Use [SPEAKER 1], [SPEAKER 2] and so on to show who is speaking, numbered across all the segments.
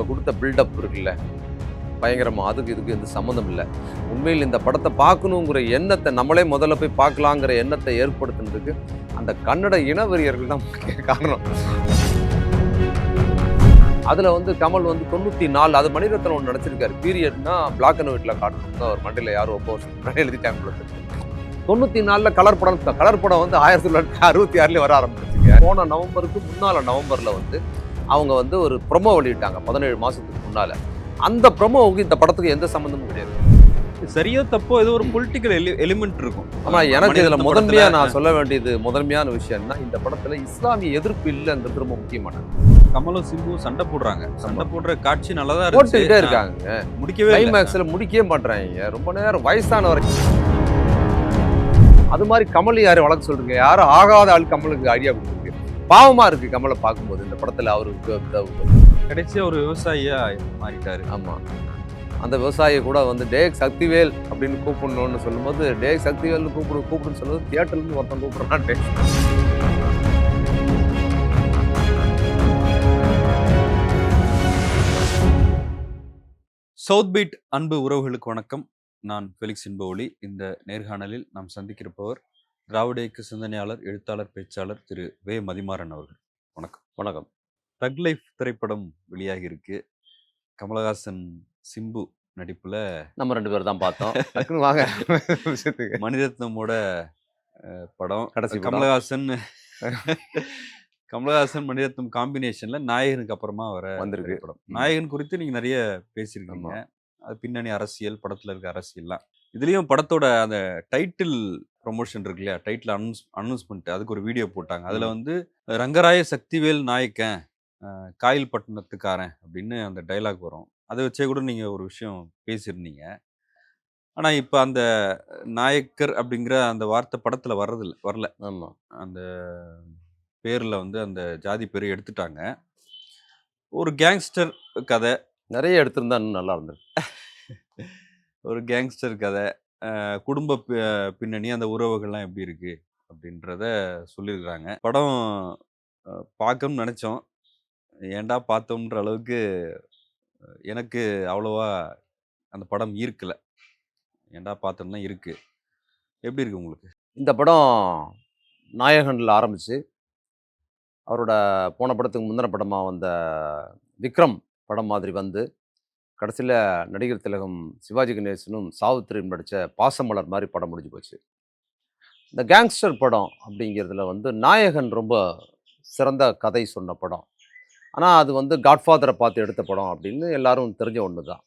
[SPEAKER 1] அவங்க கொடுத்த பில்டப் இருக்குல்ல? பயங்கரமாக அதுக்கு இதுக்கு எந்த சம்மந்தம் இல்லை. உண்மையில் இந்த படத்தை பார்க்கணுங்கிற எண்ணத்தை நம்மளே முதல்ல போய் பார்க்கலாங்கிற எண்ணத்தை ஏற்படுத்துனதுக்கு அந்த கன்னட இனவெறியர்கள் தான் முக்கிய காரணம். அதில் வந்து கமல் வந்து தொண்ணூற்றி நாலு அது மணிரத்னம் ஒன்று நடிச்சிருக்காரு. பீரியட்னா பிளாக் அண்ட் ஒயிட்டில் காட்டணும். அவர் மண்டையில் யாரும் ஒப்போ எழுதிட்டாங்க தொண்ணூற்றி நாலில் கலர் படம் கலர் படம் வந்து ஆயிரத்தி தொள்ளாயிரத்தி அறுபத்தி ஆறுலேயே வர ஆரம்பிச்சிருச்சுங்க போன நவம்பருக்கு முன்னால் நவம்பரில் வந்து அவங்க வந்து ஒரு ப்ரொமோ வெளியிட்டாங்க பதினேழு மாதத்துக்கு முன்னால். அந்த ப்ரொமோவுக்கு இந்த படத்துக்கு எந்த சம்மந்தமும் கிடையாது.
[SPEAKER 2] சரியோ தப்போ ஏதோ ஒரு பொலிட்டிக்கல் எலிமெண்ட் இருக்கும்.
[SPEAKER 1] ஆனால் எனக்கு இதில் முதன்மையாக நான் சொல்ல வேண்டியது முதன்மையான விஷயம்னா இந்த படத்தில் இஸ்லாமிய எதிர்ப்பு இல்லைங்கிறது ரொம்ப முக்கியமானது.
[SPEAKER 2] கமலும் சிம்புவும் சண்டை போடுறாங்க. சண்டை போடுற காட்சி நல்லா தான்
[SPEAKER 1] போட்டுக்கிட்டே இருக்காங்க.
[SPEAKER 2] முடிக்கவே
[SPEAKER 1] கிளைமேக்ஸில் முடிக்கவே மாட்றாங்க. ரொம்ப நேரம் வயசானவர். அது மாதிரி கமல் யார் வழக்கு சொல்றீங்க? யாரும் ஆகாத ஆள் கமலுக்கு ஐடியா கொடுத்துருக்கு பாவமா இருக்கு கமலை பார்க்கும்போது இந்த படத்துல அவருக்கு
[SPEAKER 2] கடைசியா ஒரு விவசாயியா மாறிட்டாரு.
[SPEAKER 1] ஆமா. அந்த விவசாயி கூட வந்து டேக் சக்திவேல் அப்படின்னு கூப்பிடணும்னு சொல்லும்போது டேக் சக்திவேல்னு கூப்பிடு கூப்பிடுன்னு சொல்லும்போது தியேட்டர்ல இருந்து ஒருத்தன் கூப்பிடுறான்
[SPEAKER 2] சவுத் பீட் அன்பு உறவுகளுக்கு வணக்கம். நான் ஃபெலிக்ஸ் இன்பஒளி இந்த நேர்காணலில் நாம் சந்திக்கிறப்பவர் திராவிட இயக்க சிந்தனையாளர் எழுத்தாளர் பேச்சாளர் திரு. வே. மதிமாறன் அவர்கள். வணக்கம்.
[SPEAKER 1] வணக்கம்.
[SPEAKER 2] தக் லைஃப் திரைப்படம் வெளியாகி இருக்கு. கமலஹாசன் சிம்பு நடிப்புல
[SPEAKER 1] நம்ம ரெண்டு பேரும் தான் பார்த்தோம். வாங்க.
[SPEAKER 2] மணிரத்னமோட படம்.
[SPEAKER 1] கடைசி.
[SPEAKER 2] கமலஹாசன் கமலஹாசன் மணிரத்னம் காம்பினேஷன்ல நாயகனுக்கு அப்புறமா வர
[SPEAKER 1] வந்திருக்கு.
[SPEAKER 2] படம் நாயகன் குறித்து நீங்க நிறைய பேசியிருக்கீங்க. அது பின்னணி அரசியல் படத்துல இருக்க அரசியல்லாம். இதுலயும் படத்தோட அந்த டைட்டில் ப்ரொமோஷன் இருக்கு இல்லையா? டைட்டில் அனௌன்ஸ் அனௌன்ஸ்மெண்ட் அதுக்கு ஒரு வீடியோ போட்டாங்க. அதுல. வந்து ரங்கராய சக்திவேல் நாயக்கன் காயில் பட்டணத்துக்காரன் அப்படின்னு அந்த டைலாக் வரும். அதை வச்சே கூட நீங்க ஒரு விஷயம் பேசியிருந்தீங்க. ஆனா இப்ப அந்த நாயக்கர் அப்படிங்கிற அந்த வார்த்தை படத்துல வர்றதில்ல வரல.
[SPEAKER 1] ஆமா.
[SPEAKER 2] அந்த பேர்ல வந்து அந்த ஜாதி பேர் எடுத்துட்டாங்க. ஒரு கேங்ஸ்டர் கதை.
[SPEAKER 1] நிறைய எடுத்திருந்தா இன்னும் நல்லா இருந்திருக்கு
[SPEAKER 2] ஒரு கேங்ஸ்டர் கதை குடும்ப பி- பின்னணி அந்த உறவுகள்லாம் எப்படி இருக்கு? அப்படின்றத சொல்லியிருக்கிறாங்க. படம் அஹ், பார்க்கணும்னு நினச்சோம். ஏன்டா பார்த்தோம்ன்ற அளவுக்கு எனக்கு அவ்வளோவா அந்த படம் ஈர்க்கல ஏன்டா பார்த்தோம்னா இருக்கு. எப்படி இருக்கு உங்களுக்கு?
[SPEAKER 1] இந்த படம் நாயகனில் ஆரம்பிச்சு அவரோட போன படத்துக்கு முந்தின படமாக வந்த விக்ரம் படம் மாதிரி வந்து கடைசியில் நடிகர் திலகம் சிவாஜி கணேசனும் சாவித்திரியும் நடித்த பாசமலர் மாதிரி படம் முடிஞ்சு போச்சு. இந்த கேங்ஸ்டர் படம் அப்படிங்கிறதுல வந்து நாயகன் ரொம்ப சிறந்த கதை சொன்ன படம். ஆனால் அது வந்து காட்ஃபாதரை பார்த்து எடுத்த படம் அப்படின்னு எல்லாரும் தெரிஞ்ச ஒன்று தான்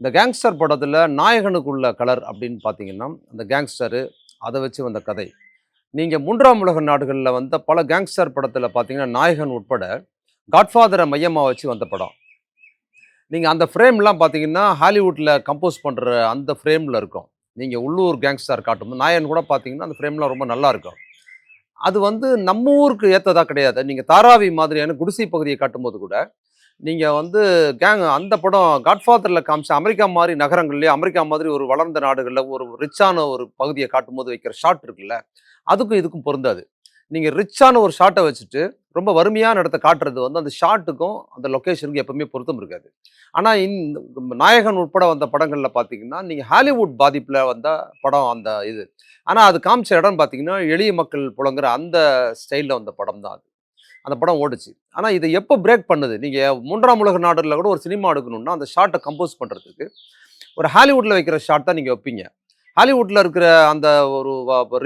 [SPEAKER 1] இந்த கேங்ஸ்டர் படத்தில் நாயகனுக்குள்ள கலர் அப்படின்னு பார்த்தீங்கன்னா அந்த கேங்ஸ்டரு அதை வச்சு வந்த கதை. நீங்கள் மூன்றாம் உலக நாடுகளில் வந்த பல கேங்ஸ்டர் படத்தில் பார்த்தீங்கன்னா நாயகன் உட்பட காட்ஃபாதரை மையமாக வச்சு வந்த படம். நீங்கள் அந்த ஃப்ரேம்லாம் பார்த்தீங்கன்னா ஹாலிவுட்டில் கம்போஸ் பண்ணுற அந்த ஃப்ரேமில் இருக்கும். நீங்கள் உள்ளூர் கேங்ஸ்டார் காட்டும்போது நாயன் கூட பார்த்தீங்கன்னா அந்த ஃப்ரேம்லாம் ரொம்ப நல்லா இருக்கும். அது வந்து நம்ம ஊருக்கு ஏற்றதா கிடையாது. நீங்கள் தாராவி மாதிரியான குடிசை பகுதியை காட்டும்போது கூட நீங்கள் வந்து கேங் அந்த படம் காட்ஃபாதரில் காமிச்ச அமெரிக்கா மாதிரி நகரங்கள்லேயே அமெரிக்கா மாதிரி ஒரு வளர்ந்த நாடுகளில் ஒரு ரிச்சான ஒரு பகுதியை காட்டும்போது வைக்கிற ஷாட் இருக்குல்ல அதுக்கும் இதுக்கும் பொருந்தாது. நீங்கள் ரிச்சான ஒரு ஷாட்டை வச்சுட்டு ரொம்ப வறுமையான இடத்த காட்டுறது வந்து அந்த ஷாட்டுக்கும் அந்த லொக்கேஷனுக்கும் எப்பவுமே பொருத்தம் இருக்காது. ஆனால் இந்த நாயகன் உட்பட வந்த படங்களில் பார்த்தீங்கன்னா நீங்கள் ஹாலிவுட் பாதிப்பில் வந்த படம் அந்த இது. ஆனால் அது காமிச்ச இடம் பார்த்தீங்கன்னா எளிய மக்கள் புலங்குற அந்த ஸ்டைலில் வந்த படம் தான் அது. அந்த படம் ஓடிச்சு. ஆனால் இதை எப்போ பிரேக் பண்ணுது? நீங்கள் மூன்றாம் உலக நாடுகளில் கூட ஒரு சினிமா எடுக்கணும்னா அந்த ஷாட்டை கம்போஸ் பண்ணுறதுக்கு ஒரு ஹாலிவுட்டில் வைக்கிற ஷாட் தான் நீங்கள் வைப்பீங்க. ஹாலிவுட்டில் இருக்கிற அந்த ஒரு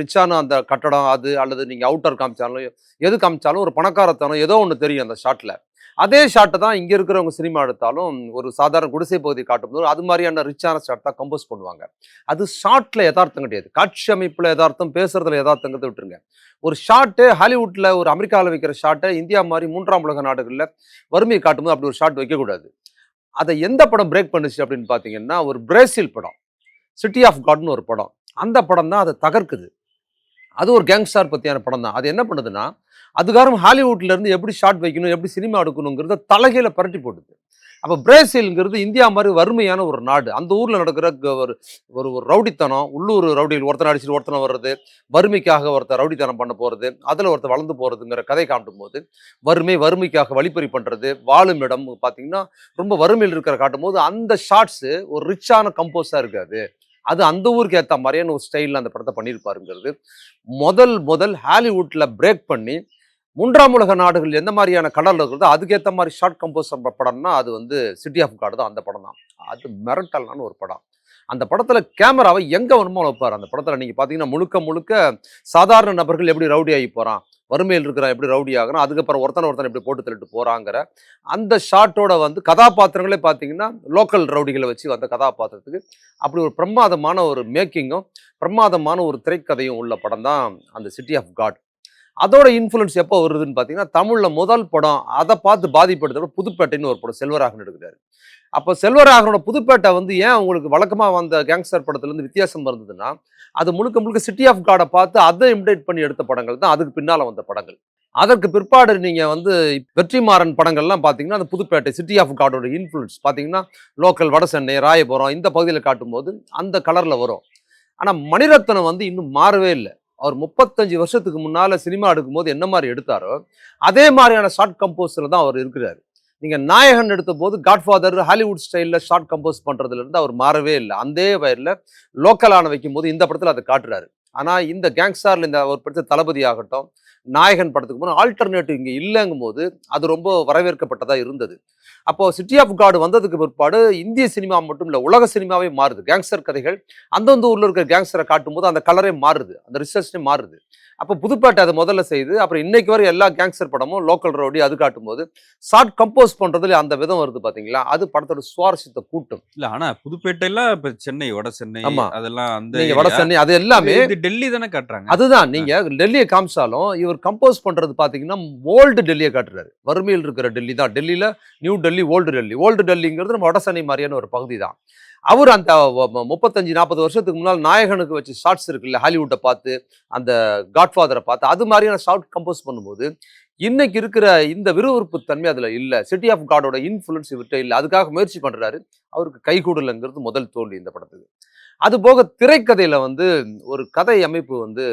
[SPEAKER 1] ரிச்சான அந்த கட்டடம் அது அல்லது நீங்கள் அவுட்டர் காமிச்சாலும் எது காமிச்சாலும் ஒரு பணக்காரத்தனம் ஏதோ ஒன்று தெரியும் அந்த ஷாட்டில் அதே ஷாட்டை தான் இங்கே இருக்கிறவங்க சினிமா எடுத்தாலும் ஒரு சாதாரண குடிசை பகுதி காட்டும்போது அது மாதிரியான ரிச்சான ஷாட் தான் கம்போஸ் பண்ணுவாங்க. அது ஷாட்டில் யதார்த்தம் கிடையாது. காட்சி அமைப்பில் யதார்த்தம் பேசுறதுல யதார்த்தங்கிறத விட்டுருங்க. ஒரு ஷாட்டு ஹாலிவுட்டில் ஒரு அமெரிக்காவில் வைக்கிற ஷாட்டை இந்தியா மாதிரி மூன்றாம் உலக நாடுகளில் வறுமையை காட்டும்போது அப்படி ஒரு ஷாட் வைக்கக்கூடாது. அதை எந்த படம் பிரேக் பண்ணுச்சு அப்படின்னு பார்த்தீங்கன்னா ஒரு பிரேசில் படம். சிட்டி ஆஃப் காட்னு ஒரு படம். அந்த படம் தான் அதை தகர்க்குது. அது ஒரு கேங்ஸ்டார் பற்றியான படம் தான். அது என்ன பண்ணுதுன்னா அதுக்காரம் ஹாலிவுட்லேருந்து எப்படி ஷார்ட் வைக்கணும் எப்படி சினிமா எடுக்கணுங்கிறத தலைகையில் பரட்டி போட்டுது. அப்போ பிரேசில்ங்கிறது இந்தியா மாதிரி வறுமையான ஒரு நாடு. அந்த ஊரில் நடக்கிற க- ஒரு ஒரு ஒரு ரவுடித்தனம் உள்ளூர் ரவுடிகள் ஒருத்தனை அடிச்சுட்டு ஒருத்தனை வர்றது வறுமைக்காக ஒருத்தர் ரவுடித்தனம் பண்ண போகிறது அதில் ஒருத்தர் வளர்ந்து போகிறதுங்கிற கதை காட்டும் போது வறுமை வறுமைக்காக வழிப்பறி பண்ணுறது வாழும் இடம் பார்த்தீங்கன்னா ரொம்ப வறுமையில் இருக்கிற காட்டும் போது அந்த ஷார்ட்ஸு ஒரு ரிச்சான கம்போஸாக இருக்காது அது அந்த ஊருக்கு ஏற்ற மாதிரியான ஒரு ஸ்டைலில் அந்த படத்தை பண்ணியிருப்பாருங்கிறது. முதல் முதல் ஹாலிவுட்டில் பிரேக் பண்ணி மூன்றாம் உலக நாடுகள் எந்த மாதிரியான கடல் இருக்கிறதோ அதுக்கேற்ற மாதிரி ஷார்ட் கம்போஸ் படம்னா அது வந்து சிட்டி ஆஃப் காடு தான். அந்த படம் தான். அது மிரட்டலான ஒரு படம். அந்த படத்தில் கேமராவை எங்கே வேணுமோ வைப்பார் அந்த படத்தில் நீங்கள் பார்த்தீங்கன்னா முழுக்க முழுக்க சாதாரண நபர்கள் எப்படி ரவுடி ஆகி போகிறான் வறுமையில் இருக்கிறான் எப்படி ரவுடி ஆகுறான் அதுக்கப்புறம் ஒருத்தனை ஒருத்தனை எப்படி போட்டு தள்ளிட்டு போகிறாங்கிற அந்த ஷாட்டோட வந்து கதாபாத்திரங்களே பார்த்தீங்கன்னா லோக்கல் ரவுடிகளை வச்சு வந்த கதாபாத்திரத்துக்கு அப்படி ஒரு பிரமாதமான ஒரு மேக்கிங்கும் பிரமாதமான ஒரு திரைக்கதையும் உள்ள படம் தான் அந்த சிட்டி ஆஃப் காட் அதோட இன்ஃப்ளூன்ஸ் எப்போ வருதுன்னு பார்த்தீங்கன்னா தமிழில் முதல் படம் அதை பார்த்து பாதிப்படுத்தோட புதுப்பேட்டைன்னு ஒரு படம் செல்வராகவன் எடுக்கிறாரு. அப்போ செல்வராகவனோட புதுப்பேட்டை வந்து ஏன் உங்களுக்கு வழக்கமாக வந்த கேங்ஸ்டர் படத்துலேருந்து வித்தியாசம் இருந்ததுன்னா அது முழுக்க முழுக்க சிட்டி ஆஃப் காடை பார்த்து அதை இமிடேட் பண்ணி எடுத்த படங்கள் தான் அதுக்கு பின்னால் வந்த படங்கள். அதற்கு பிற்பாடு நீங்கள் வந்து வெற்றிமாறன் படங்கள்லாம் பார்த்தீங்கன்னா அந்த புதுப்பேட்டை சிட்டி ஆஃப் காடோட இன்ஃப்ளூன்ஸ் பார்த்தீங்கன்னா லோக்கல் வட சென்னை ராயபுரம் இந்த பகுதியில் காட்டும்போது அந்த கலரில் வரும். ஆனால் மணிரத்னம் வந்து இன்னும் மாறவே இல்லை. அவர் முப்பத்தஞ்சு வருஷத்துக்கு முன்னால் சினிமா எடுக்கும்போது என்ன மாதிரி எடுத்தாரோ அதே மாதிரியான ஷார்ட் கம்போஸில் தான் அவர் இருக்கிறார். நீங்கள் நாயகன் எடுத்த போது காட்ஃபாதர் ஹாலிவுட் ஸ்டைலில் ஷார்ட் கம்போஸ் பண்ணுறதுலேருந்து அவர் மாறவே இல்லை. அந்த வயரில் லோக்கலான வைக்கும் போது இந்த படத்தில் அதை காட்டுறாரு. ஆனால் இந்த கேங்ஸ்டாரில் இந்த ஒரு படத்தில் தளபதி ஆகட்டும் நாயகன் படத்துக்கு போனால் ஆல்டர்னேட்டிவ் இங்கே இல்லைங்கும் போது அது ரொம்ப வரவேற்கப்பட்டதாக இருந்தது. அப்போது சிட்டி ஆஃப் காடு வந்ததுக்கு பிற்பாடு இந்திய சினிமா மட்டும் இல்லை உலக சினிமாவே மாறுது. கேங்ஸ்டர் கதைகள் அந்தந்த ஊரில் இருக்கிற கேங்ஸ்டரை காட்டும் போது அந்த கலரே மாறுது. அந்த ரிசர்ச்னே மாறுது. அப்போ புதுப்பேட்டை அதை முதல்ல செய்து அப்புறம் இன்னைக்கு வரை எல்லா கேங்ஸ்டர் படமும் லோக்கல் ரவுடி அது காட்டும்போது ஷார்ட் கம்போஸ் பண்றதுல அந்த விதம் வருது பாத்தீங்களா? அது படத்தோட சுவாரஸ்யத்தை கூட்டும்.
[SPEAKER 2] இல்ல ஆனா புதுப்பேட்டையில இப்ப சென்னை வட சென்னை
[SPEAKER 1] ஆமா.
[SPEAKER 2] அதெல்லாம் அந்த
[SPEAKER 1] நீங்க வட. சென்னை அது எல்லாமே
[SPEAKER 2] டெல்லி தானே காட்டுறாங்க.
[SPEAKER 1] அதுதான். நீங்க டெல்லியை காமிச்சாலும் இவர் கம்போஸ் பண்றது பாத்தீங்கன்னா ஓல்டு டெல்லியை காட்டுறாரு. வறுமையில் இருக்கிற டெல்லி தான். டெல்லியில new Delhi old Delhi. Old டெல்லிங்கிறது நம்ம வடசென்னை மாதிரியான ஒரு பகுதி தான். அவர் அந்த முப்பத்தஞ்சு நாற்பது வருஷத்துக்கு முன்னால் நாயகனுக்கு வச்சு ஷார்ட்ஸ் இருக்குல்ல ஹாலிவுட்டை பார்த்து அந்த காட்ஃபாதரை பார்த்து அது மாதிரியான ஷார்ட் கம்போஸ் பண்ணும்போது இன்னைக்கு இருக்கிற இந்த விறுவிறுப்பு தன்மை அதில் இல்லை. சிட்டி ஆஃப் காடோட இன்ஃப்ளூன்ஸ் இவர்கிட்ட இல்லை. அதுக்காக முயற்சி பண்ணுறாரு அவருக்கு கைகூடலைங்கிறது முதல் தோல்வி இந்த படத்துக்கு. அது போக திரைக்கதையில் வந்து ஒரு கதை அமைப்பு வந்து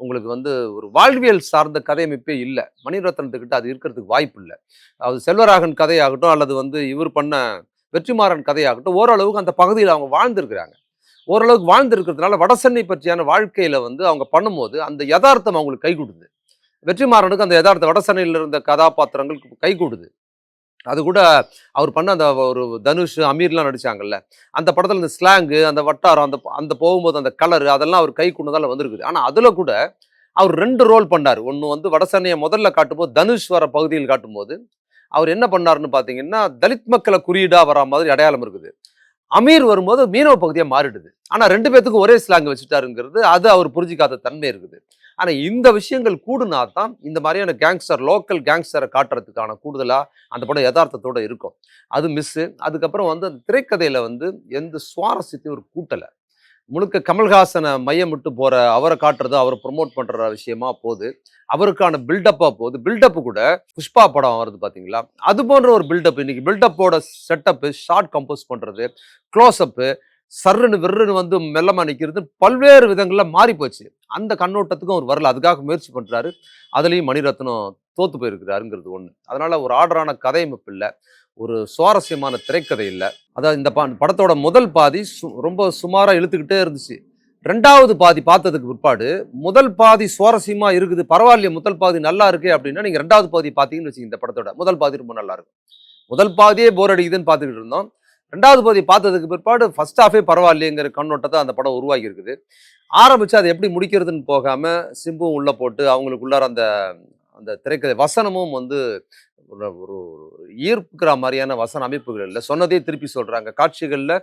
[SPEAKER 1] உங்களுக்கு வந்து ஒரு வாழ்வியல் சார்ந்த கதை அமைப்பே இல்லை. மணிரத்னத்துக்கிட்ட அது இருக்கிறதுக்கு வாய்ப்பு இல்லை. அது செல்வராகன் கதையாகட்டும் அல்லது வந்து இவர் பண்ண வெற்றிமாறன் கதையாகட்டும் ஓரளவுக்கு அந்த பகுதியில் அவங்க வாழ்ந்துருக்கிறாங்க. ஓரளவுக்கு வாழ்ந்துருக்கிறதுனால வடசென்னை பற்றியான வாழ்க்கையில் வந்து அவங்க பண்ணும்போது அந்த யதார்த்தம் அவங்களுக்கு கை கொடுது வெற்றிமாறனுக்கு அந்த யதார்த்த வடசென்னையில் இருந்த கதாபாத்திரங்கள் கை கொடுது அது கூட அவர் பண்ண அந்த ஒரு தனுஷ் அமீர்லாம் நடித்தாங்கல்ல அந்த படத்தில் இந்த ஸ்லாங்கு அந்த வட்டாரம் அந்த அந்த போகும்போது அந்த கலர் அதெல்லாம் அவர் கை கொண்டதால் வந்திருக்குது. ஆனால் அதில் கூட அவர் ரெண்டு ரோல் பண்ணார். ஒன்று வந்து வடசென்னையை முதல்ல காட்டும்போது தனுஷ் வர பகுதியில் காட்டும்போது அவர் என்ன பண்ணாருன்னு பார்த்தீங்கன்னா தலித் மக்களை குறியீடாக வர மாதிரி அடையாளம் இருக்குது. அமீர் வரும்போது மீனவ பகுதியாக மாறிடுது. ஆனால் ரெண்டு பேத்துக்கும் ஒரே ஸ்லாங் வச்சுட்டாருங்கிறது அது அவர் புரிஞ்சிக்காத தன்மை இருக்குது. ஆனால் இந்த விஷயங்கள் கூடுனா தான் இந்த மாதிரியான கேங்ஸ்டர் லோக்கல் கேங்ஸ்டரை காட்டுறதுக்கான கூடுதலாக அந்த படம் யதார்த்தத்தோடு இருக்கும். அது மிஸ்ஸு அதுக்கப்புறம் வந்து அந்த திரைக்கதையில் வந்து எந்த சுவாரஸ்யத்தையும் ஒரு கூட்டலை. முழுக்க கமல்ஹாசனை மையமிட்டு போகிற அவரை காட்டுறது அவரை ப்ரொமோட் பண்ணுற விஷயமா போகுது. அவருக்கான பில்டப்பாக போகுது. பில்டப்பு கூட புஷ்பா படம் வருது பார்த்தீங்களா அது போன்ற ஒரு பில்டப் இன்னைக்கு பில்டப்போட செட்டப்பு ஷார்ட் கம்போஸ் பண்ணுறது க்ளோஸ்அப்பு சர்ருன்னு விர்ருன்னு வந்து மெல்லமாக நிற்கிறது பல்வேறு விதங்களில் மாறி போச்சு. அந்த கண்ணோட்டத்துக்கும் அவர் வரல. அதுக்காக முயற்சி பண்ணுறாரு அதுலேயும் மணிரத்னம் தோத்து போயிருக்கிறாருங்கிறது ஒன்று அதனால் ஒரு ஆர்டரான கதையமைப்பு இல்லை. ஒரு சுவாரஸ்யமான திரைக்கதை இல்லை. அதாவது இந்த பா- படத்தோட முதல் பாதி சு- ரொம்ப சுமாராக இழுத்துக்கிட்டே இருந்துச்சு. ரெண்டாவது பாதி பார்த்ததுக்கு பிற்பாடு முதல் பாதி சுவாரஸ்யமாக இருக்குது பரவாயில்லையே முதல் பாதி நல்லா இருக்கு அப்படின்னா நீங்கள் ரெண்டாவது பாதி பார்த்தீங்கன்னு வச்சுக்கோங்க இந்த படத்தோட. முதல் பாதி ரொம்ப நல்லா இருக்கும். முதல் பாதியே போர் அடிக்குதுன்னு பார்த்துக்கிட்டு இருந்தோம். ரெண்டாவது பாதி பார்த்ததுக்கு பிற்பாடு ஃபர்ஸ்ட் ஹாஃபே பரவாயில்லையங்கிற கண்ணோட்டத்தை அந்த படம் உருவாகி இருக்குது ஆரம்பித்து அதை எப்படி முடிக்கிறதுன்னு போகாமல் சிம்பும் உள்ளே போட்டு அவங்களுக்குள்ளார அந்த அந்த திரைக்கதை வசனமும் வந்து ஒரு ஈர்க்கிற ஈர்ப்புக்கிற மாதிரியான வசன அமைப்புகள் இல்லை. சொன்னதே திருப்பி சொல்கிறாங்க காட்சிகளில்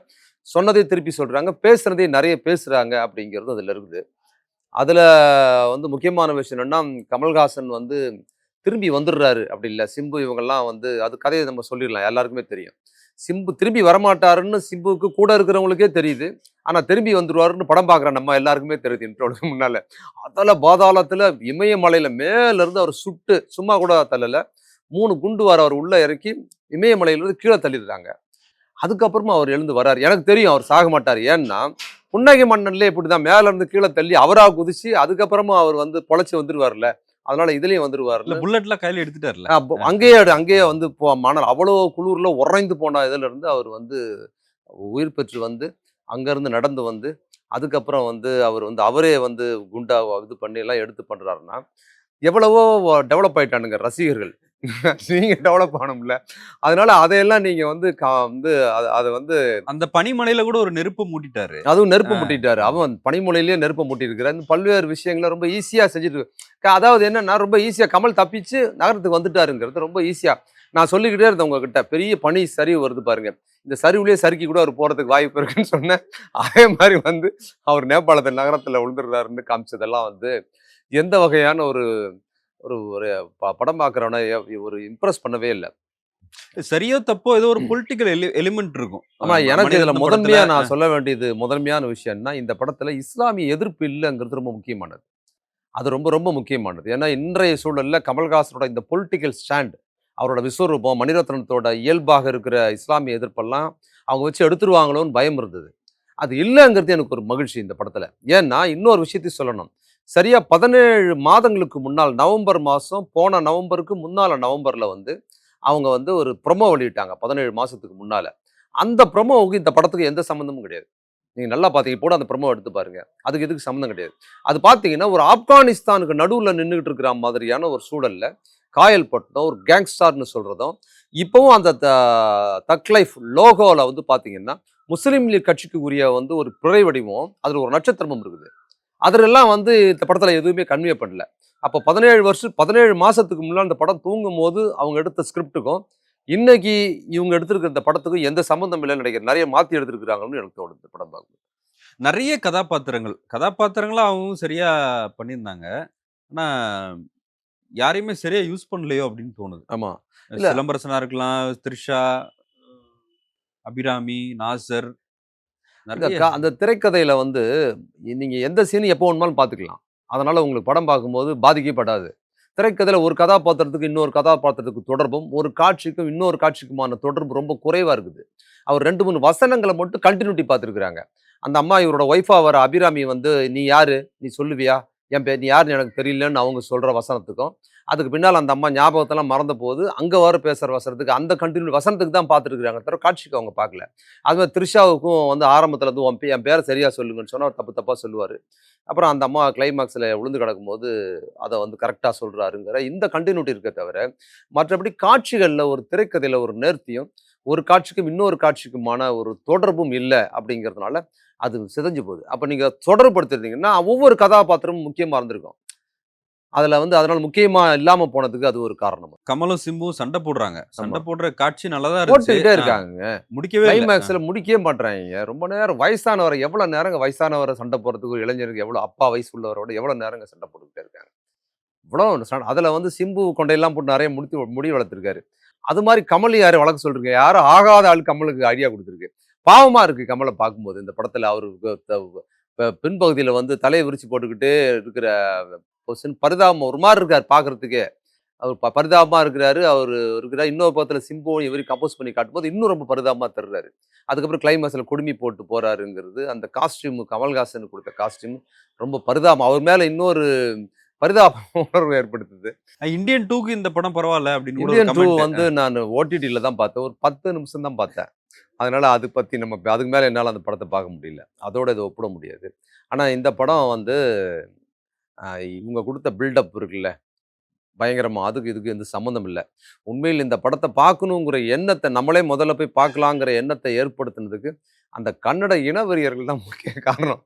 [SPEAKER 1] சொன்னதே திருப்பி சொல்கிறாங்க பேசுகிறதே நிறைய பேசுகிறாங்க அப்படிங்கிறது அதில் இருக்குது. அதில் வந்து முக்கியமான விஷயம் என்னென்னா கமல்ஹாசன் வந்து திரும்பி வந்துடுறாரு அப்படி இல்லை. சிம்பு இவங்கெல்லாம் வந்து அது கதையை நம்ம சொல்லிடலாம். எல்லாருக்குமே தெரியும். சிம்பு திரும்பி வரமாட்டாருன்னு சிம்புவுக்கு கூட இருக்கிறவங்களுக்கே தெரியுது. ஆனால் திரும்பி வந்துருவாருன்னு படம் பார்க்குற நம்ம எல்லாருக்குமே தெரியுது இன்ட்ரோலுக்கு முன்னால். அதில் பாதாளத்தில் இமயமலையில் மேலேருந்து அவர் சுட்டு சும்மா கூட தள்ளல. மூணு குண்டு வர அவர் உள்ளே இறக்கி இமயமலையிலேருந்து கீழே தள்ளிடுறாங்க. அதுக்கப்புறமா அவர் எழுந்து வராரு. எனக்கு தெரியும் அவர் சாக மாட்டார். ஏன்னா புன்னகை மன்னன்லேயே இப்படி தான் மேலேருந்து கீழே தள்ளி அவராக குதிச்சு அதுக்கப்புறமா அவர் வந்து பொழைச்சி வந்துருவார்ல அதனால இதுலேயும்
[SPEAKER 2] இல்ல
[SPEAKER 1] வந்துருவார்ல
[SPEAKER 2] புல்லட்லாம் கையில எடுத்துட்டார்ல
[SPEAKER 1] அங்கேயே அங்கேயே வந்து போ மணல் அவ்வளோ குளிர்ல உறைந்து போன இதுல இருந்து அவர் வந்து உயிர் பெற்று வந்து அங்கேருந்து நடந்து வந்து அதுக்கப்புறம் வந்து அவர் வந்து அவரே வந்து குண்டா இது பண்ணி எல்லாம் எடுத்து பண்றாருன்னா எவ்வளவோ டெவலப் ஆயிட்டானுங்க ரசிகர்கள். நீங்க டெவலப் ஆகணும்ல. அதனால அதையெல்லாம் நீங்க வந்து கா- வந்து அது- வந்து
[SPEAKER 2] அந்த பனிமலையில கூட ஒரு நெருப்பு மூட்டிட்டாரு.
[SPEAKER 1] அதுவும் நெருப்பு முட்டிட்டாரு. அவன் பனிமொழியிலேயே நெருப்பு முட்டியிருக்கிறார். இந்த பல்வேறு விஷயங்களை ரொம்ப ஈஸியா செஞ்சுட்டு அதாவது என்னன்னா ரொம்ப ஈஸியா கமல் தப்பிச்சு நகரத்துக்கு வந்துட்டாருங்கிறது ரொம்ப ஈஸியா நான் சொல்லிக்கிட்டே இருந்தேன் உங்ககிட்ட பெரிய பனி சரிவு வருது பாருங்க. இந்த சரிவுலயே சறுக்கி கூட அவர் போறதுக்கு வாய்ப்பு இருக்குன்னு சொன்னேன். அதே மாதிரி வந்து அவர் நேபாளத்தில் நகரத்துல விழுந்துடுறாருன்னு காமிச்சதெல்லாம் வந்து எந்த வகையான ஒரு ஒரு ஒரு படம் பார்க்குறவன ஒரு இம்ப்ரெஸ் பண்ணவே இல்லை.
[SPEAKER 2] சரியோ தப்போ ஏதோ ஒரு பொலிட்டிக்கல் எலிமெண்ட் இருக்கும்.
[SPEAKER 1] ஆமா
[SPEAKER 2] அஹ்
[SPEAKER 1] எனக்கு இதுல முதன்மையா நான் சொல்ல வேண்டியது முதன்மையான விஷயம்னா இந்த படத்துல இஸ்லாமிய எதிர்ப்பு இல்லைங்கிறது ரொம்ப முக்கியமானது. அது ரொம்ப ரொம்ப முக்கியமானது. ஏன்னா இன்றைய சூழல்ல கமல்ஹாசனோட இந்த பொலிட்டிக்கல் ஸ்டாண்ட் அவரோட விஸ்வரூபம் மணிரத்னத்தோட இயல்பாக இருக்கிற இஸ்லாமிய எதிர்ப்பெல்லாம் அவங்க வச்சு எடுத்துருவாங்களோன்னு பயம் இருந்தது. அது இல்லைங்கிறது எனக்கு ஒரு மகிழ்ச்சி இந்த படத்தில். ஏன்னா இன்னொரு விஷயத்தையும் சொல்லணும். சரியாக பதினேழு மாதங்களுக்கு முன்னால் நவம்பர் மாதம் போன நவம்பருக்கு முன்னால் நவம்பரில் வந்து அவங்க வந்து ஒரு ப்ரொமோ வெளியிட்டாங்க பதினேழு மாதத்துக்கு முன்னால். அந்த ப்ரொமோவுக்கு இந்த படத்துக்கு எந்த சம்மந்தமும் கிடையாது. நீங்கள் நல்லா பார்த்தீங்க போட அந்த ப்ரொமோ எடுத்து பாருங்க. அதுக்கு எதுக்கு சம்மந்தம் கிடையாது. அது பார்த்தீங்கன்னா ஒரு ஆப்கானிஸ்தானுக்கு நடுவில் நின்றுக்கிட்டு இருக்கிற மாதிரியான ஒரு சூழல்ல காயல்பட்டினம் ஒரு கேங்ஸ்டார்னு சொல்கிறதும் இப்போவும் அந்த த- தக் லைஃப் லோகோவில் வந்து பார்த்தீங்கன்னா முஸ்லீம் லீக் கட்சிக்கு உரிய வந்து ஒரு பிறை வடிவம் அதில் ஒரு நட்சத்திரமும் இருக்குது. அதிலெல்லாம் வந்து இந்த படத்தில் எதுவுமே கன்வே பண்ணல. அப்போ பதினேழு வருஷம் பதினேழு மாதத்துக்கு முன்னால் அந்த படம் தூங்கும் போது அவங்க எடுத்த ஸ்கிரிப்டுக்கும் இன்னைக்கு இவங்க எடுத்திருக்கிற இந்த படத்துக்கும் எந்த சம்மந்தம் இல்லைன்னு நினைக்கிறேன். நிறைய மாற்றி எடுத்திருக்கிறாங்கன்னு எனக்கு தோணுது இந்த படம் பார்க்கும்
[SPEAKER 2] நிறைய கதாபாத்திரங்கள். கதாபாத்திரங்களும் அவங்க சரியாக பண்ணியிருந்தாங்க. ஆனால் யாரையுமே சரியா யூஸ் பண்ணலையோ அப்படின்னு தோணுது.
[SPEAKER 1] ஆமா.
[SPEAKER 2] சிலம்பரசனா இருக்கலாம் த்ரிஷா அபிராமி நாசர்
[SPEAKER 1] அந்த திரைக்கதையில வந்து நீங்க எந்த சீன் எப்போ வேணுமாலும் பார்த்துக்கலாம். அதனால உங்களுக்கு படம் பார்க்கும்போது பாதிக்கப்படாது. திரைக்கதையில ஒரு கதாபாத்திரத்துக்கு இன்னொரு கதாபாத்திரத்துக்கு தொடர்பும் ஒரு காட்சிக்கும் இன்னொரு காட்சிக்குமான தொடர்பு ரொம்ப குறைவா இருக்குது. அவர் ரெண்டு மூணு வசனங்களை மட்டும் கண்டினியூட்டி பார்த்துருக்குறாங்க. அந்த அம்மா இவரோட ஒய்ஃபா வர அபிராமி வந்து நீ யாரு? நீ சொல்லுவியா? என் பேர் நீ யாருன்னு எனக்கு தெரியலன்னு அவங்க சொல்கிற வசனத்துக்கும் அதுக்கு பின்னால் அந்த அம்மா ஞாபகத்தெல்லாம் மறந்த போது அங்கே வர பேசுகிற வசனத்துக்கு அந்த கண்டினியூ வசனத்துக்கு தான் பார்த்துருக்குறாங்க. தவிர காட்சிக்கு அவங்க பார்க்கல. அது மாதிரி த்ரிஷாவுக்கும் வந்து ஆரம்பத்தில் வந்து உன் என் பேரை சரியாக சொல்லுங்கன்னு சொன்னால் தப்பு தப்பாக சொல்லுவார். அப்புறம் அந்த அம்மா கிளைமாக்ஸில் விழுந்து கிடக்கும்போது அதை வந்து கரெக்டாக சொல்கிறாருங்கிற இந்த கண்டினியூட்டி இருக்க தவிர மற்றபடி காட்சிகளில் ஒரு திரைக்கதையில் ஒரு நேர்த்தியும் ஒரு காட்சிக்கும் இன்னொரு காட்சிக்குமான ஒரு தொடர்பும் இல்லை அப்படிங்கிறதுனால அது சிதைஞ்சு போகுது. அப்போ நீங்கள் தொடர்படுத்திருந்தீங்கன்னா ஒவ்வொரு கதாபாத்திரமும் முக்கியமாக இருந்திருக்கும். அதில் வந்து அதனால் முக்கியமாக இல்லாமல் போனதுக்கு அது ஒரு காரணம்.
[SPEAKER 2] கமலும் சிம்புவும் சண்டை போடுறாங்க. சண்டை. போடுற காட்சி நல்லாதான் இருந்துச்சு.
[SPEAKER 1] போட்டுக்கிட்டே இருக்காங்க.
[SPEAKER 2] முடிக்கவே
[SPEAKER 1] கிளைமேக்ஸில் முடிக்கவே மாட்றாங்க. ரொம்ப நேரம் வயசானவரை எவ்வளோ நேரங்க வயசானவரை சண்டை போடுறதுக்கு ஒரு இளைஞருக்கு எவ்வளோ அப்பா வயசு உள்ளவரோட எவ்வளோ நேரங்க சண்டை போட்டுக்கிட்டே இருக்காங்க. இவ்வளோ அதில் வந்து சிம்பு கொண்டையெல்லாம் போட்டு நிறைய முடித்து முடி வளர்த்துருக்காரு. அது மாதிரி கமல் யாரும் வழக்கு சொல்றீங்க யாரும் ஆகாத ஆள் கமலுக்கு ஐடியா கொடுத்துருக்கு. பாவமாக இருக்குது கமலை பார்க்கும்போது. இந்த படத்தில் அவருக்கு பின்பகுதியில் வந்து தலையை விரிச்சு போட்டுக்கிட்டு இருக்கிற பொசிஷன் பரிதாபம் ஒரு மாதிரி இருக்கார் பார்க்கறதுக்கே. அவர் ப- பரிதாபமாக இருக்கிறாரு. அவர் இருக்கிறார் இன்னொரு பக்கத்தில் சிம்பு இவர் கம்போஸ் பண்ணி காட்டும்போது இன்னும் ரொம்ப பரிதாபமாக தர்றாரு. அதுக்கப்புறம் கிளைமேக்ஸில் குடுமி போட்டு போகிறாருங்கிறது அந்த காஸ்டியூம் கமல்ஹாசன் கொடுத்த காஸ்டியூம் ரொம்ப பரிதாபம். அவர் மேலே இன்னொரு பரிதாப உணர்வு ஏற்படுத்துது.
[SPEAKER 2] இந்தியன் டூக்கு இந்த படம் பரவாயில்ல அப்படின்னு
[SPEAKER 1] இந்தியன் டூ. வந்து நான் ஓடிடியில் தான் பார்த்தேன். ஒரு பத்து நிமிஷம் தான் பார்த்தேன். அதனால அது பற்றி நம்ம அதுக்கு மேலே என்னால் அந்த படத்தை பார்க்க முடியல. அதோட இதை ஒப்பிட முடியாது. ஆனால் இந்த படம் வந்து இவங்க கொடுத்த பில்டப் இருக்குல்ல. பயங்கரமாக அதுக்கு இதுக்கு எந்த சம்மந்தம் இல்லை. உண்மையில் இந்த படத்தை பார்க்கணுங்கிற எண்ணத்தை நம்மளே முதல்ல போய் பார்க்கலாங்கிற எண்ணத்தை ஏற்படுத்தினதுக்கு அந்த கன்னட இனவெறியர்கள் தான் முக்கிய காரணம்.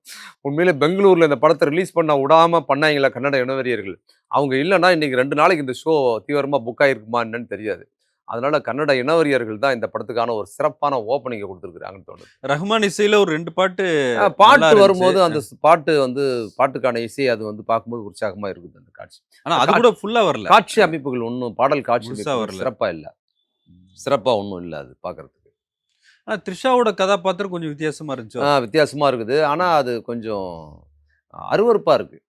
[SPEAKER 1] உண்மையிலே பெங்களூரில் இந்த படத்தை ரிலீஸ் பண்ண விடாமல் பண்ணாங்களா கன்னட இனவெறியர்கள். அவங்க இல்லைன்னா இன்றைக்கி ரெண்டு நாளைக்கு இந்த ஷோ தீவிரமாக புக் ஆகிருக்குமா என்னன்னு தெரியாது. அதனால கன்னட இனவரியர்கள் தான் இந்த படத்துக்கான ஒரு சிறப்பான ஓப்பனிங்கை கொடுத்துருக்குறாங்கன்னு தோணுது.
[SPEAKER 2] ரஹ்மான் இசையில ஒரு ரெண்டு பாட்டு
[SPEAKER 1] பாட்டு. வரும்போது அந்த பாட்டு வந்து பாட்டுக்கான இசை அது வந்து பார்க்கும்போது உற்சாகமா இருக்குது அந்த காட்சி.
[SPEAKER 2] ஆனா அது கூட ஃபுல்லா வரல.
[SPEAKER 1] காட்சி அமைப்புகள் ஒன்றும் பாடல் காட்சி
[SPEAKER 2] வரல.
[SPEAKER 1] சிறப்பா இல்ல. சிறப்பா ஒன்றும் இல்லை அது பார்க்கறதுக்கு.
[SPEAKER 2] ஆனா த்ரிஷாவோட கதாபாத்திரம் கொஞ்சம் வித்தியாசமா இருந்துச்சு?
[SPEAKER 1] ஆ, வித்தியாசமா இருக்குது. ஆனா அது கொஞ்சம் அருவருப்பா இருக்கு.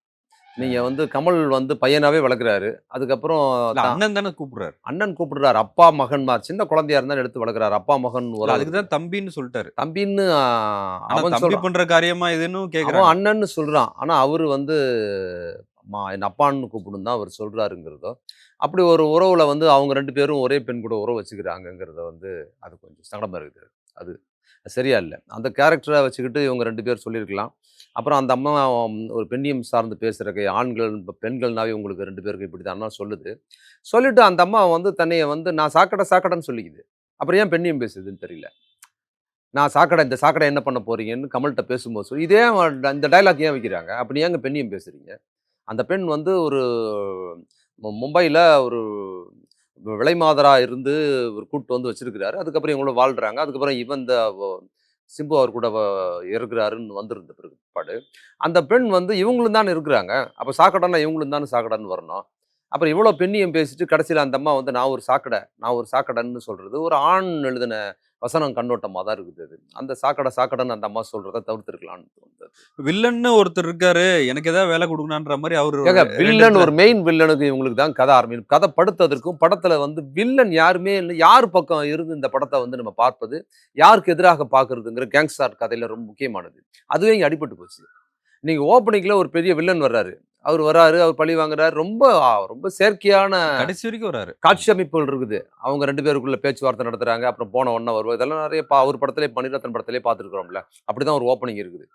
[SPEAKER 1] நீங்க வந்து கமல் வந்து பையனாவே வளர்க்குறாரு. அதுக்கப்புறம்
[SPEAKER 2] அண்ணன் தானே கூப்பிடுறாரு.
[SPEAKER 1] அண்ணன் கூப்பிடுறாரு. அப்பா மகன் மா- சின்ன குழந்தையா இருந்தாலும் எடுத்து வளர்க்குறாரு. அப்பா மகன் ஒரு
[SPEAKER 2] அதுக்கு தான் தம்பின்னு சொல்லிட்டாரு.
[SPEAKER 1] தம்பின்னு அவன்
[SPEAKER 2] தம்பி பண்ற காரியமா இதுன்னு கேக்குறாங்க
[SPEAKER 1] அண்ணன்னு சொல்றான். ஆனா அவரு வந்து என் அப்பான்னு கூப்பிடும் தான் அவர் சொல்றாருங்கிறதோ அப்படி ஒரு உறவுல வந்து அவங்க ரெண்டு பேரும் ஒரே பெண் கூட உறவு வச்சுக்கிறாங்கங்கிறத வந்து அது கொஞ்சம் சங்கடமா இருக்குது. அது சரியா இல்லை. அந்த கேரக்டரை வச்சுக்கிட்டு இவங்க ரெண்டு பேர் சொல்லியிருக்கலாம். அப்புறம் அந்த அம்மா ஒரு பெண்ணியம் சார்ந்து பேசுகிறக்கு ஆண்கள் பெண்கள்னாவே உங்களுக்கு ரெண்டு பேருக்கு இப்படி தான் சொல்லுது. சொல்லிட்டு அந்த அம்மா வந்து தன்னையை வந்து நான் சாக்கடை சாக்கடைன்னு சொல்லிக்குது. அப்புறம் ஏன் பெண்ணியம் பேசுதுன்னு தெரியல. நான் சாக்கடை இந்த சாக்கடை என்ன பண்ண போறீங்கன்னு கமல்கிட்ட பேசும்போது சொல்லி இதே இந்த டைலாக் ஏன் வைக்கிறாங்க? அப்படி ஏங்க பெண்ணியம் பேசுறீங்க? அந்த பெண் வந்து ஒரு மும்பையில் ஒரு விலை மாதரா இருந்து ஒரு கூட்டு வந்து வச்சிருக்கிறாரு. அதுக்கப்புறம் இவங்களும் வாழ்றாங்க. அதுக்கப்புறம் இவன் இந்த சிம்பு அவர் கூட இருக்கிறாருன்னு வந்திருந்த பிற்பாடு அந்த பெண் வந்து இவங்களும் தான் இருக்கிறாங்க. அப்போ சாக்கடைன்னா இவங்களும் தானே சாக்கடான்னு வரணும். அப்புறம் இவ்வளோ பெண்ணியம் பேசிட்டு கடைசியில் அந்த அம்மா வந்து நான் ஒரு சாக்கடை நான் ஒரு சாக்கடைன்னு சொல்றது ஒரு ஆண் எழுதின வசனம் கண்ணோட்டமாக தான் இருக்குது அது அந்த சாக்கடை சாக்கடைன்னு அந்த அம்மா சொல்றதை தவிர்த்துருக்கலாம்னு தோணுது.
[SPEAKER 2] வில்லன்னு ஒருத்தர் இருக்காரு எனக்கு ஏதாவது வேலை கொடுக்கணுன்ற மாதிரி அவரு
[SPEAKER 1] வில்லன் ஒரு மெயின் வில்லனுக்கு இவங்களுக்கு தான் கதை ஆரம்பிக்கும். கதை படுத்ததற்கும் படத்துல வந்து வில்லன் யாருமே இல்லை யார் பக்கம் இருந்து இந்த படத்தை வந்து நம்ம பார்ப்பது யாருக்கு எதிராக பார்க்கறதுங்கிற கேங்ஸ்டார் கதையில ரொம்ப முக்கியமானது. அதுவே இங்க அடிபட்டு போச்சு. நீங்க ஓப்பனிங்ல ஒரு பெரிய வில்லன் வர்றாரு. அவர் வர்றாரு அவர் பழி வாங்குறாரு. ரொம்ப ரொம்ப செயற்கையான
[SPEAKER 2] கடைசி வரைக்கும் வராரு.
[SPEAKER 1] காட்சி அமைப்புகள் இருக்குது. அவங்க ரெண்டு பேருக்குள்ள பேச்சுவார்த்தை நடத்துறாங்க அப்புறம் போன ஒன்ன வருவோம் இதெல்லாம் நிறைய பா ஒரு படத்திலே மணிரத்னம் படத்திலே பார்த்துருக்குறோம்ல. அப்படிதான் ஒரு ஓப்பனிங் இருக்குது.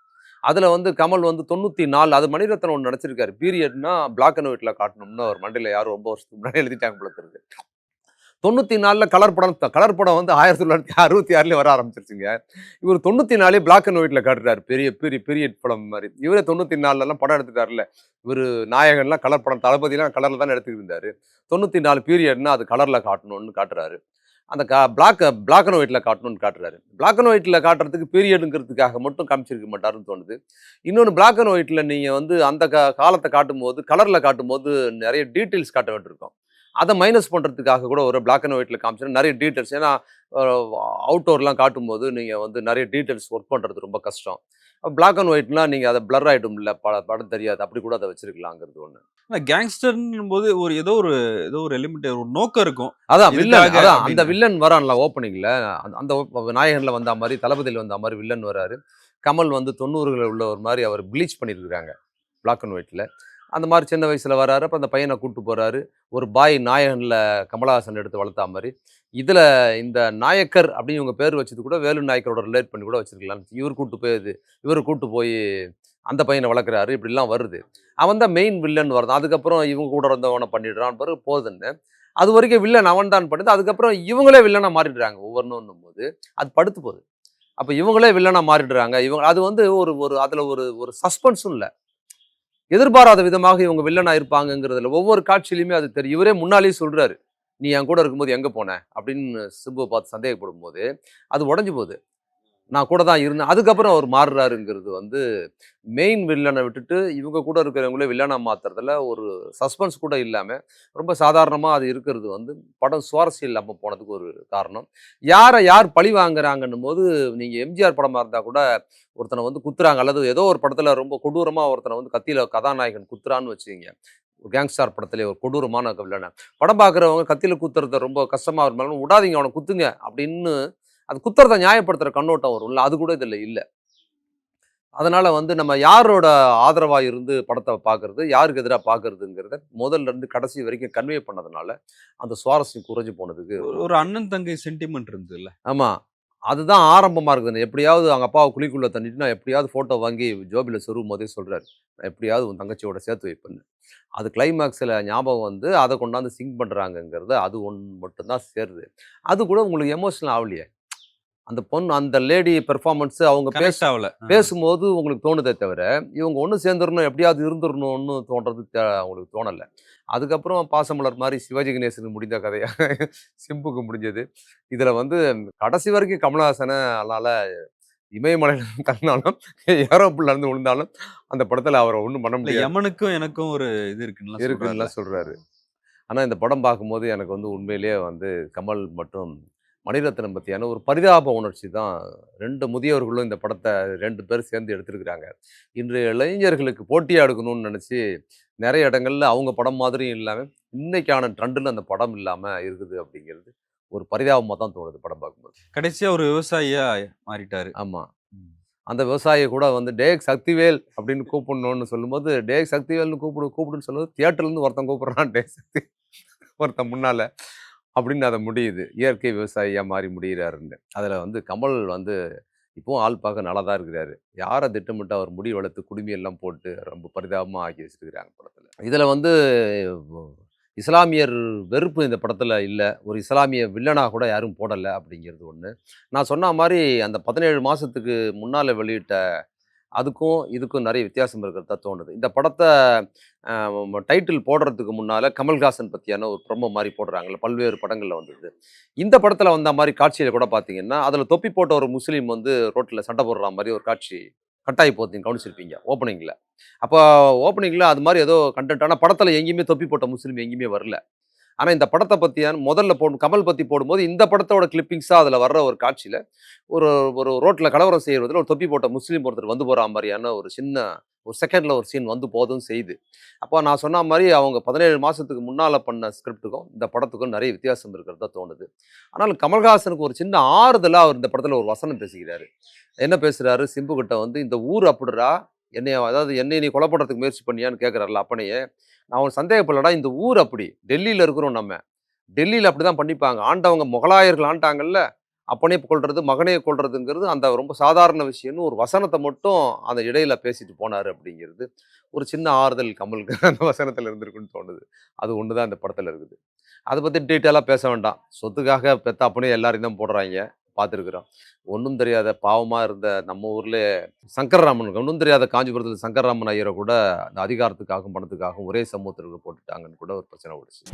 [SPEAKER 1] அதுல வந்து கமல் வந்து தொண்ணூத்தி நாலு அது மணிரத்னம் ஒன்று நடிச்சிருக்காரு. பீரியட்னா பிளாக் அண்ட் ஒயிட்ல காட்டணும்னு அவர் மண்டையில யாரும் ரொம்ப வருஷத்துக்கு முன்னாடி எழுதிட்டாங்க போல இருக்கு தொண்ணூற்றி நாலில் கலர் படம் கலர் படம் வந்து ஆயிரத்தி தொள்ளாயிரத்தி அறுபத்தி ஆறுலேயே வர ஆரம்பிச்சிருச்சுங்க. இவர் தொண்ணூற்றி நாலே பிளாக் அண்ட் ஒயிட்டில் காட்டுறாரு. பெரிய பெரிய பீரியட் படம் மாதிரி. இவரே தொண்ணூற்றி நாலுலலாம் படம் எடுத்துட்டார்ல இவர் நாயகன்லாம் கலர் படம் தளபதிலாம் கலரில் தான் எடுத்துக்கிட்டு இருந்தார். தொண்ணூற்றி நாலு பீரியட்னா அது கலரில் காட்டணும்னு காட்டுறாரு. அந்த கா பிளாக் பிளாக் அண்ட் ஒயிட்டில் காட்டணும்னு காட்டுறாரு. பிளாக் அண்ட் ஒயிட்டில் காட்டுறதுக்கு பீரியடுங்கிறதுக்காக மட்டும் காமிச்சிருக்க மாட்டாருன்னு தோணுது. இன்னொன்று பிளாக் அண்ட் ஒயிட்டில் நீங்கள் வந்து அந்த கா காலத்தை காட்டும் போது காட்டும்போது காட்டும் போது நிறைய டீட்டெயில்ஸ் காட்ட வேண்டியிருக்கும். அதை மைனஸ் பண்றதுக்காக கூட ஒரு பிளாக் அண்ட் ஒயிட்ல காமிச்சா நிறைய டீட்டெயில்ஸ் ஏன்னா அவுட்டோர்லாம் காட்டும்போது நீங்க வந்து நிறைய டீட்டெயில்ஸ் ஒர்க் பண்றது ரொம்ப கஷ்டம். பிளாக் அண்ட் ஒயிட்லாம் நீங்க அதை பிளர் இல்ல பட படம் தெரியாது. அப்படி கூட அதை வச்சிருக்கலாங்கிறது ஒண்ணு.
[SPEAKER 2] ஆனா கேங்ஸ்டர்னும் போது ஒரு ஏதோ ஒரு ஏதோ ஒரு எலிமெண்ட் ஒரு நோக்கம் இருக்கும்.
[SPEAKER 1] அதான் வில்லன் அதான் அந்த. வில்லன் வரான்ல ஓப்பனிங்ல அந்த நாயகன்ல வந்த மாதிரி தளபதியில் வந்த மாதிரி வில்லன் வராரு. கமல் வந்து தொண்ணூறுகளில் உள்ள ஒரு மாதிரி அவர் ப்ளீச் பண்ணியிருக்கிறாங்க பிளாக் அண்ட் ஒயிட்ல அந்த மாதிரி சின்ன வயசில் வராரு. அப்போ அந்த பையனை கூப்பிட்டு போகிறாரு ஒரு பாய் நாயகனில் கமலஹாசன் எடுத்து வளர்த்தா மாதிரி இதில் இந்த நாயக்கர் அப்படின்னு இவங்க பேர் வச்சது கூட வேலு நாயக்கரோட ரிலேட் பண்ணி கூட வச்சுருக்கலாம். இவர் கூட்டு போய் இது இவர் கூப்பிட்டு போய் அந்த பையனை வளர்க்குறாரு. இப்படிலாம் வருது. அவன் தான் மெயின் வில்லன் வருது அதுக்கப்புறம் இவங்க கூட இருந்தவனை பண்ணிடுறான் பிறகு போதுன்னு. அது வரைக்கும் வில்லன் அவன் தான் பண்ணுது அதுக்கப்புறம் இவங்களே வில்லனாக மாறிடுறாங்க. ஒவ்வொன்றும் போது அது படுத்து போகுது. அப்போ இவங்களே வில்லனாக மாறிடுறாங்க. இவங்க அது வந்து ஒரு ஒரு அதில் ஒரு ஒரு சஸ்பென்ஸும் இல்லை. எதிர்பாராத விதமாக இவங்க வில்லனா இருப்பாங்கங்கிறதுல ஒவ்வொரு காட்சியிலுமே அது தெரியும். இவரே முன்னாலேயே சொல்றாரு நீ என் கூட இருக்கும்போது எங்கே போன? அப்படின்னு சிம்புவை பார்த்து சந்தேகப்படும் போது அது உடஞ்சி போகுது. நான் கூட தான் இருந்தேன். அதுக்கப்புறம் அவர் மாறுறாருங்கிறது வந்து மெயின் வில்லனை விட்டுட்டு இவங்க கூட இருக்கிறவங்களே வில்லனை மாத்துறதுல ஒரு சஸ்பென்ஸ் கூட இல்லாமல் ரொம்ப சாதாரணமாக அது இருக்கிறது வந்து படம் சுவாரஸ்யம் இல்லாமல் போனதுக்கு ஒரு காரணம். யாரை யார் பழி வாங்குறாங்கன்னும் போது நீங்கள் எம்ஜிஆர் படமாக இருந்தால் கூட ஒருத்தனை வந்து குத்துறாங்க. அல்லது ஏதோ ஒரு படத்தில் ரொம்ப கொடூரமாக ஒருத்தனை வந்து கத்தியில் கதாநாயகன் குத்துறான்னு வச்சுக்கிங்க. ஒரு கேங்ஸ்டார் படத்துல ஒரு கொடூரமான வில்லனை படம் பார்க்குறவங்க கத்தியில் குத்துறத ரொம்ப கஷ்டமாக இருந்தாலும் விடாதீங்க அவனை குத்துங்க அப்படின்னு அது குத்துறதை நியாயப்படுத்துற கண்ணோட்டம் வரும்ல அது கூட இதுல இல்லை. அதனால வந்து நம்ம யாரோட ஆதரவா இருந்து படத்தை பார்க்கறது யாருக்கு எதிராக பார்க்கறதுங்கிறத முதல்ல இருந்து கடைசி வரைக்கும் கன்வே பண்ணதுனால அந்த சுவாரஸ்யம் குறைஞ்சு போனதுக்கு
[SPEAKER 2] ஒரு- அண்ணன் தங்கை சென்டிமெண்ட் இருந்தது இல்ல
[SPEAKER 1] ஆமா. அதுதான் ஆரம்பமா இருக்குது எப்படியாவது அவங்க அப்பாவை குழிக்குள்ள தண்ணிட்டு நான் எப்படியாவது போட்டோ வாங்கி ஜோபில சொருகும் போதே சொல்றாரு. நான் எப்படியாவது உன் தங்கச்சியோட சேர்த்து வைப்பேன்னு. அது கிளைமேக்ஸில் ஞாபகம் வந்து அதை கொண்டாந்து சிங்க் பண்றாங்கங்கிறது அது ஒன்று மட்டும்தான் சேருது. அது கூட உங்களுக்கு எமோஷனல் ஆகலையே. அந்த பொண்ணு அந்த லேடி பெர்ஃபார்மன்ஸ் அவங்க பேச பேசும்போது உங்களுக்கு தோணுதே தவிர இவங்க ஒன்று சேர்ந்துடணும் எப்படியாவது இருந்துடணும்னு தோன்றது அவங்களுக்கு தோணலை. அதுக்கப்புறம் பாசமலர் மாதிரி சிவாஜி கணேசனுக்கு முடிந்த கதையாக சிம்புக்கு முடிஞ்சது. இதில் வந்து கடைசி வரைக்கும் கமலஹாசனை அதனால் இமயமலையில் தங்கினாலும் ஏரோப்பில் இருந்து விழுந்தாலும் அந்த படத்தில் அவரை ஒன்றும் பண்ண முடியாது.
[SPEAKER 2] யமனுக்கும் எனக்கும் ஒரு இது இருக்குன்னு
[SPEAKER 1] இருக்குன்னுலாம் சொல்கிறாரு ஆனால் இந்த படம் பார்க்கும்போது எனக்கு வந்து உண்மையிலேயே வந்து கமல் மற்றும் மணிரத்னம் பற்றியான ஒரு பரிதாப உணர்ச்சி தான் ரெண்டு முதியவர்களும் இந்த படத்தை ரெண்டு பேர் சேர்ந்து எடுத்திருக்கிறாங்க. இன்றைய இளைஞர்களுக்கு போட்டியாக எடுக்கணும்னு நினச்சி நிறைய இடங்கள்ல அவங்க படம் மாதிரியும் இல்லாமல் இன்னைக்கான ட்ரெண்டில் அந்த படம் இல்லாமல் இருக்குது அப்படிங்கிறது ஒரு பரிதாபமாக தான் தோணுது படம் பார்க்கும்போது.
[SPEAKER 2] கடைசியா ஒரு விவசாயியா மாறிட்டாரு.
[SPEAKER 1] ஆமாம் அந்த விவசாயி கூட வந்து டேக் சக்திவேல் அப்படின்னு கூப்பிடணும்னு சொல்லும்போது டேக் சக்திவேல்னு கூப்பிடு கூப்பிடுன்னு சொல்லும்போது தியேட்டர்லேருந்து ஒருத்தன் கூப்பிட்றான் டேக் சக்தி ஒருத்தன் முன்னால். அப்படின்னு அதை முடியுது. இயற்கை விவசாயியாக மாறி முடிகிறாருன்னு அதில் வந்து கமல் வந்து இப்போவும் ஆள் பார்க்க நல்லா தான் இருக்கிறாரு. யாரை திட்டமிட்டு அவர் முடி வளர்த்து குடுமியெல்லாம் போட்டு ரொம்ப பரிதாபமாக ஆக்கி வச்சுருக்கிறாங்க படத்தில். இதில் வந்து இஸ்லாமியர் வெறுப்பு இந்த படத்தில் இல்லை. ஒரு இஸ்லாமிய வில்லனாக கூட யாரும் போடலை அப்படிங்கிறது ஒன்று நான் சொன்ன மாதிரி அந்த பதினேழு மாதத்துக்கு முன்னால் வெளியிட்ட அதுக்கும் இதுக்கும் நிறைய வித்தியாசம் இருக்கிறதா தோணுது. இந்த படத்தை டைட்டில் போடுறதுக்கு முன்னால் கமல்ஹாசன் பற்றியான ஒரு ப்ரொமோ மாதிரி போடுறாங்கல்ல பல்வேறு படங்களில் வந்தது. இந்த படத்தில் வந்த மாதிரி காட்சியில் கூட பார்த்தீங்கன்னா அதில் தொப்பி போட்ட ஒரு முஸ்லீம் வந்து ரோட்டில் சண்டை போடுற மாதிரி ஒரு காட்சி கட்டாயி போத்தீங்க கவனிச்சிருப்பீங்க ஓப்பனிங்கில் அப்போ ஓப்பனிங்கில் அது மாதிரி ஏதோ கண்டென்ட் ஆனால் படத்தில் எங்கேயுமே தொப்பி போட்ட முஸ்லீம் எங்கேயுமே வரல. ஆனால் இந்த படத்தை பற்றியான முதல்ல போடும் கமல் பற்றி போடும்போது இந்த படத்தோட கிளிப்பிங்ஸாக அதில் வர்ற ஒரு காட்சியில் ஒரு ஒரு ரோட்டில் கலவரம் செய்கிறதுல ஒரு தொப்பி போட்ட முஸ்லீம் ஒருத்தர் வந்து போகிற மாதிரியான ஒரு சின்ன ஒரு செகண்டில் ஒரு சீன் வந்து போதும் செய்யுது அப்போ நான் சொன்ன மாதிரி அவங்க பதினேழு மாதத்துக்கு முன்னால் பண்ண ஸ்கிரிப்டுக்கும் இந்த படத்துக்கும் நிறைய வித்தியாசம் இருக்கிறதா தோணுது. ஆனால் கமல்ஹாசனுக்கு ஒரு சின்ன ஆறுதலாக அவர் இந்த படத்தில் ஒரு வசனம் பேசுகிறாரு என்ன பேசுகிறாரு சிம்பு கிட்ட வந்து இந்த ஊர் அப்படிடா என்னைய அதாவது என்னை நீ கொலை பண்ணுறதுக்கு முயற்சி பண்ணியான்னு கேட்குறாருல அப்பனையே நான் அவன் சந்தேகப்படலடா இந்த ஊர் அப்படி. டெல்லியில் இருக்கிறோம் நம்ம. டெல்லியில் அப்படி தான் பண்ணிப்பாங்க. ஆண்டவங்க முகலாயர்கள் ஆண்டாங்கல்ல அப்பனே கொள்வது மகனே கொள்றதுங்கிறது அந்த ரொம்ப சாதாரண விஷயம்னு ஒரு வசனத்தை மட்டும் அந்த இடையில பேசிட்டு போனார் அப்படிங்கிறது ஒரு சின்ன ஆறுதல் கமலுக்கு அந்த வசனத்தில் இருந்திருக்குன்னு தோணுது. அது ஒன்று தான் இந்த படத்தில் இருக்குது. அதை பற்றி டீட்டெயிலாக பேச வேண்டாம். சொத்துக்காக பெத்த அப்பனே எல்லாரையும் தான் போடுறாங்க. பார்த்துருக்குறோம். ஒன்றும் தெரியாத பாவமாக இருந்த நம்ம ஊரில் சங்கர்ராமன் ஒன்றும் தெரியாத காஞ்சிபுரத்தில் சங்கர்ராமன் ஐயரை கூட அந்த அதிகாரத்துக்காகவும் பணத்துக்காகவும் ஒரே சமூகத்திற்கு போட்டுட்டாங்கன்னு கூட ஒரு பிரச்சனை ஓடிச்சு.